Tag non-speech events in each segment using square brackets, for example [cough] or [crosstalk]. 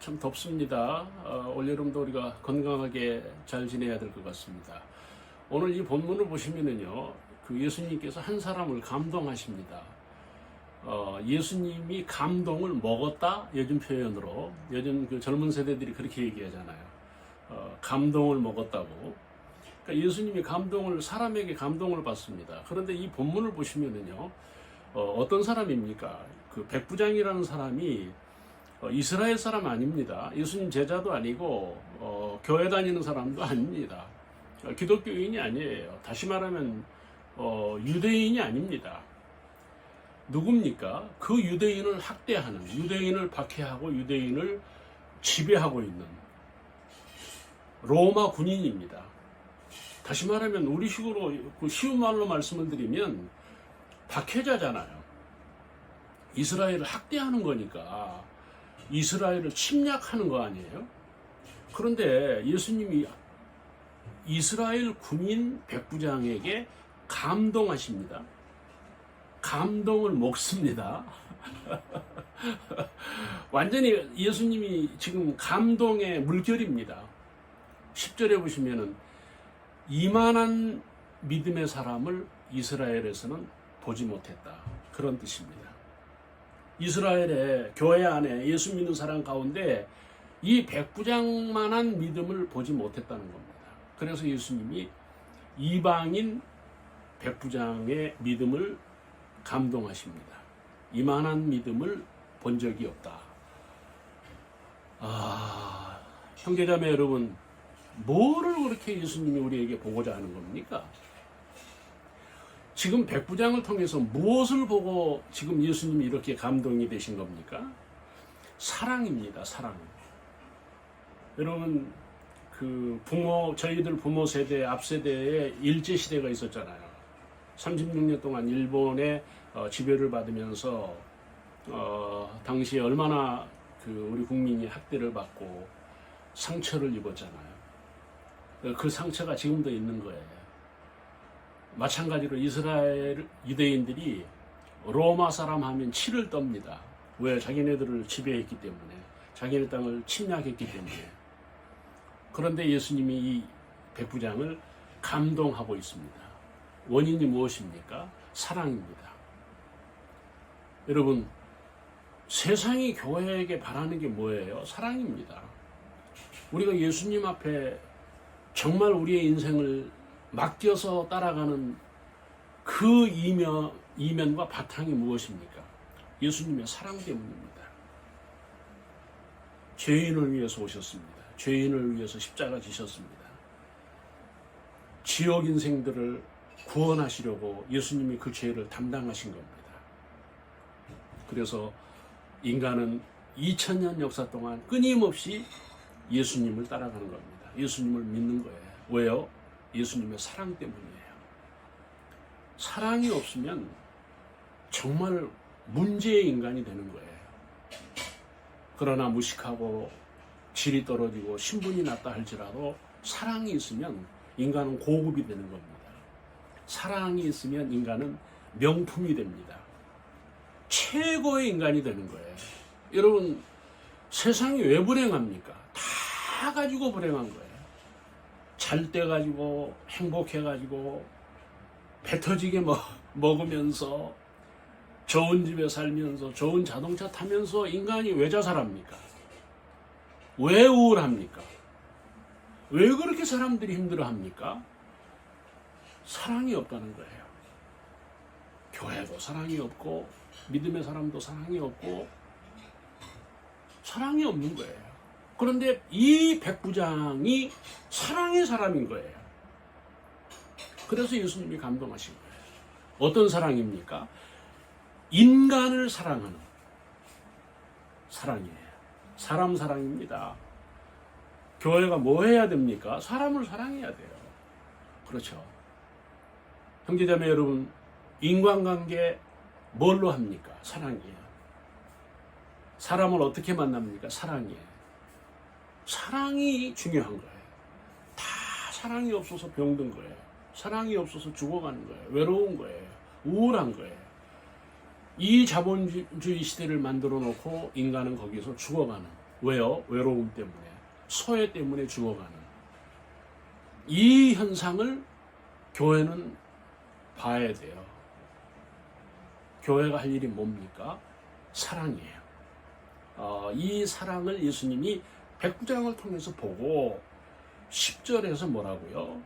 참 덥습니다. 어, 올여름도 우리가 건강하게 잘 지내야 될 것 같습니다. 오늘 이 본문을 보시면은요, 그 예수님께서 한 사람을 감동하십니다. 어, 예수님이 감동을 먹었다 요즘 표현으로 요즘 그 젊은 세대들이 그렇게 얘기하잖아요. 어, 감동을 먹었다고. 그러니까 예수님이 감동을 사람에게 감동을 받습니다. 그런데 이 본문을 보시면은요, 어, 떤 사람입니까? 그 백부장이라는 사람이 어, 이스라엘 사람 아닙니다. 예수님 제자도 아니고 어, 교회 다니는 사람도 아닙니다. 어, 기독교인이 아니에요. 다시 말하면 어, 유대인이 아닙니다. 누굽니까? 그 유대인을 학대하는, 유대인을 박해하고 유대인을 지배하고 있는 로마 군인입니다. 다시 말하면 우리 식으로 그 쉬운 말로 말씀을 드리면 박해자잖아요. 이스라엘을 학대하는 거니까 이스라엘을 침략하는 거 아니에요? 그런데 예수님이 이스라엘 군인 백부장에게 감동하십니다. 감동을 먹습니다. [laughs] 완전히 예수님이 지금 감동의 물결입니다. 10절에 보시면은 이만한 믿음의 사람을 이스라엘에서는 보지 못했다. 그런 뜻입니다. 이스라엘의 교회 안에 예수 믿는 사람 가운데 이 백부장만한 믿음을 보지 못했다는 겁니다. 그래서 예수님이 이방인 백부장의 믿음을 감동하십니다. 이만한 믿음을 본 적이 없다. 아, 형제자매 여러분, 뭐를 그렇게 예수님이 우리에게 보고자 하는 겁니까? 지금 백부장을 통해서 무엇을 보고 지금 예수님이 이렇게 감동이 되신 겁니까? 사랑입니다, 사랑. 여러분, 그 부모, 저희들 부모 세대, 앞 세대에 일제 시대가 있었잖아요. 36년 동안 일본의 어, 지배를 받으면서 어, 당시에 얼마나 그 우리 국민이 학대를 받고 상처를 입었잖아요. 그 상처가 지금도 있는 거예요. 마찬가지로 이스라엘 유대인들이 로마 사람 하면 치를 떱니다. 왜? 자기네들을 지배했기 때문에. 자기네 땅을 침략했기 때문에. 그런데 예수님이 이 백부장을 감동하고 있습니다. 원인이 무엇입니까? 사랑입니다. 여러분, 세상이 교회에게 바라는 게 뭐예요? 사랑입니다. 우리가 예수님 앞에 정말 우리의 인생을 맡겨서 따라가는 그 이면, 이면과 바탕이 무엇입니까? 예수님의 사랑 때문입니다. 죄인을 위해서 오셨습니다. 죄인을 위해서 십자가 지셨습니다. 지옥 인생들을 구원하시려고 예수님이 그 죄를 담당하신 겁니다. 그래서 인간은 2000년 역사 동안 끊임없이 예수님을 따라가는 겁니다. 예수님을 믿는 거예요. 왜요? 예수님의 사랑 때문이에요. 사랑이 없으면 정말 문제의 인간이 되는 거예요. 그러나 무식하고 질이 떨어지고 신분이 낮다 할지라도 사랑이 있으면 인간은 고급이 되는 겁니다. 사랑이 있으면 인간은 명품이 됩니다. 최고의 인간이 되는 거예요. 여러분, 세상이 왜 불행합니까? 다 가지고 불행한 거예요. 잘때 가지고, 행복해 가지고, 배 터지게 먹, 먹으면서, 좋은 집에 살면서, 좋은 자동차 타면서 인간이 왜 자살합니까? 왜 우울합니까? 왜 그렇게 사람들이 힘들어 합니까? 사랑이 없다는 거예요. 교회도 사랑이 없고, 믿음의 사람도 사랑이 없고, 사랑이 없는 거예요. 그런데 이 백부장이 사랑의 사람인 거예요. 그래서 예수님이 감동하신 거예요. 어떤 사랑입니까? 인간을 사랑하는 사랑이에요. 사람 사랑입니다. 교회가 뭐 해야 됩니까? 사람을 사랑해야 돼요. 그렇죠. 형제자매 여러분, 인간관계 뭘로 합니까? 사랑이에요. 사람을 어떻게 만납니까? 사랑이에요. 사랑이 중요한 거예요. 다 사랑이 없어서 병든 거예요. 사랑이 없어서 죽어가는 거예요. 외로운 거예요. 우울한 거예요. 이 자본주의 시대를 만들어 놓고 인간은 거기서 죽어가는. 왜요? 외로움 때문에, 소외 때문에 죽어가는 이 현상을 교회는 봐야 돼요. 교회가 할 일이 뭡니까? 사랑이에요. 어, 이 사랑을 예수님이 백부장을 통해서 보고 10절에서 뭐라고요?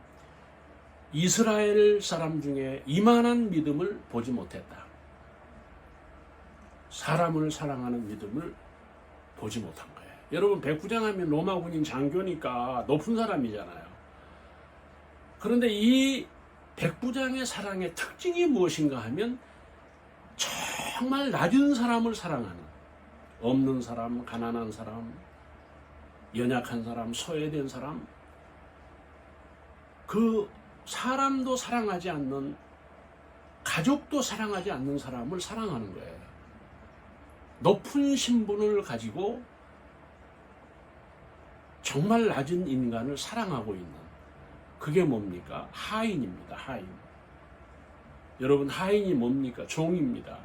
이스라엘 사람 중에 이만한 믿음을 보지 못했다. 사람을 사랑하는 믿음을 보지 못한 거예요. 여러분 백부장 하면 로마 군인 장교니까 높은 사람이잖아요. 그런데 이 백부장의 사랑의 특징이 무엇인가 하면 정말 낮은 사람을 사랑하는 없는 사람, 가난한 사람, 연약한 사람, 소외된 사람 그 사람도 사랑하지 않는 가족도 사랑하지 않는 사람을 사랑하는 거예요. 높은 신분을 가지고 정말 낮은 인간을 사랑하고 있는 그게 뭡니까? 하인입니다. 하인. 여러분 하인이 뭡니까? 종입니다.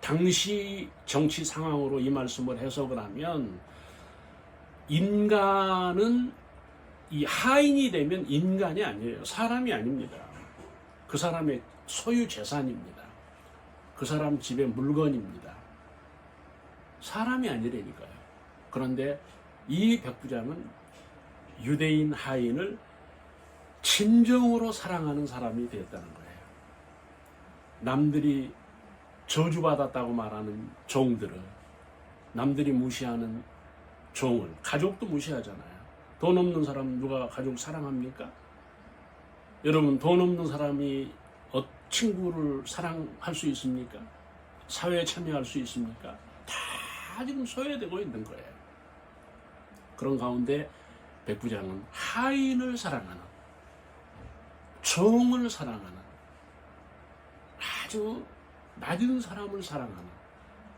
당시 정치 상황으로 이 말씀을 해석을 하면 인간은 이 하인이 되면 인간이 아니에요. 사람이 아닙니다. 그 사람의 소유 재산입니다. 그 사람 집의 물건입니다. 사람이 아니라니까요. 그런데 이 백부장은 유대인 하인을 진정으로 사랑하는 사람이 되었다는 거예요. 남들이 저주받았다고 말하는 종들을 남들이 무시하는 종을 가족도 무시하잖아요. 돈 없는 사람 누가 가족 사랑합니까? 여러분 돈 없는 사람이 어, 친구를 사랑할 수 있습니까? 사회에 참여할 수 있습니까? 다 지금 소외되고 있는 거예요. 그런 가운데 백부장은 하인을 사랑하는 종을 사랑하는 아주 낮은 사람을 사랑하는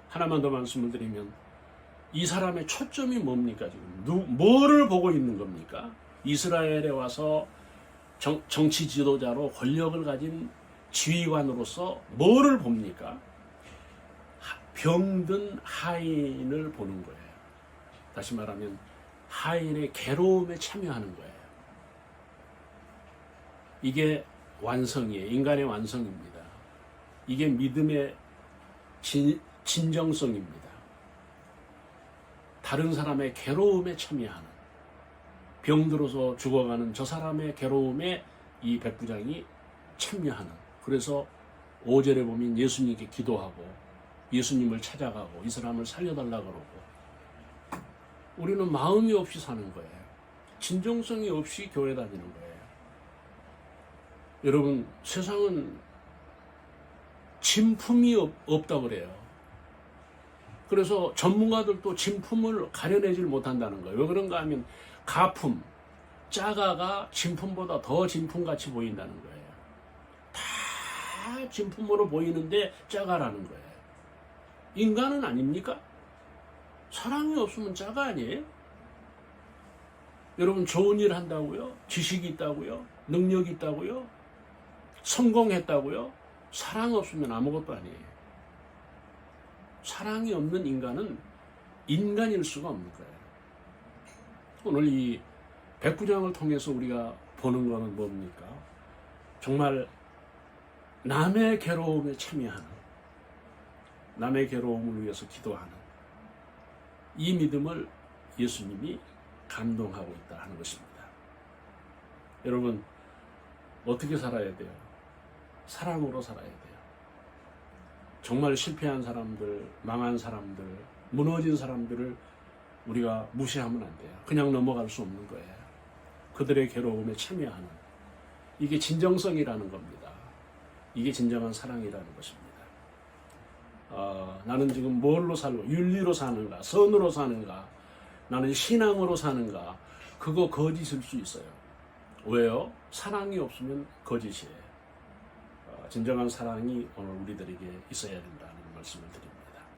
하나만 더 말씀을 드리면 이 사람의 초점이 뭡니까 지금 누, 뭐를 보고 있는 겁니까? 이스라엘에 와서 정, 정치 지도자로 권력을 가진 지휘관으로서 뭐를 봅니까? 하- 병든 하인을 보는 거예요. 다시 말하면 하인의 괴로움에 참여하는 거예요. 이게 완성이에요. 인간의 완성입니다. 이게 믿음의 진, 진정성입니다. 다른 사람의 괴로움에 참여하는 병들어서 죽어가는 저 사람의 괴로움에 이 백부장이 참여하는 그래서 5절에 보면 예수님께 기도하고 예수님을 찾아가고 이 사람을 살려달라 그러고 우리는 마음이 없이 사는 거예요. 진정성이 없이 교회 다니는 거예요. 여러분 세상은 진품이 없, 없다 그래요. 그래서 전문가들도 진품을 가려내질 못한다는 거예요. 왜 그런가 하면 가품, 짜가가 진품보다 더 진품같이 보인다는 거예요. 다 진품으로 보이는데 짜가라는 거예요. 인간은 아닙니까? 사랑이 없으면 짜가 아니에요? 여러분 좋은 일 한다고요? 지식이 있다고요? 능력이 있다고요? 성공했다고요? 사랑 없으면 아무것도 아니에요. 사랑이 없는 인간은 인간일 수가 없는 거예요. 오늘 이 백부장을 통해서 우리가 보는 것은 뭡니까? 정말 남의 괴로움에 참여하는, 남의 괴로움을 위해서 기도하는 이 믿음을 예수님이 감동하고 있다 하는 것입니다. 여러분, 어떻게 살아야 돼요? 사랑으로 살아야 돼요. 정말 실패한 사람들, 망한 사람들, 무너진 사람들을 우리가 무시하면 안 돼요. 그냥 넘어갈 수 없는 거예요. 그들의 괴로움에 참여하는 이게 진정성이라는 겁니다. 이게 진정한 사랑이라는 것입니다. 어, 나는 지금 뭘로 살고 윤리로 사는가, 선으로 사는가, 나는 신앙으로 사는가, 그거 거짓일 수 있어요. 왜요? 사랑이 없으면 거짓이에요. 어, 진정한 사랑이 오늘 우리들에게 있어야 된다는 말씀을 드립니다.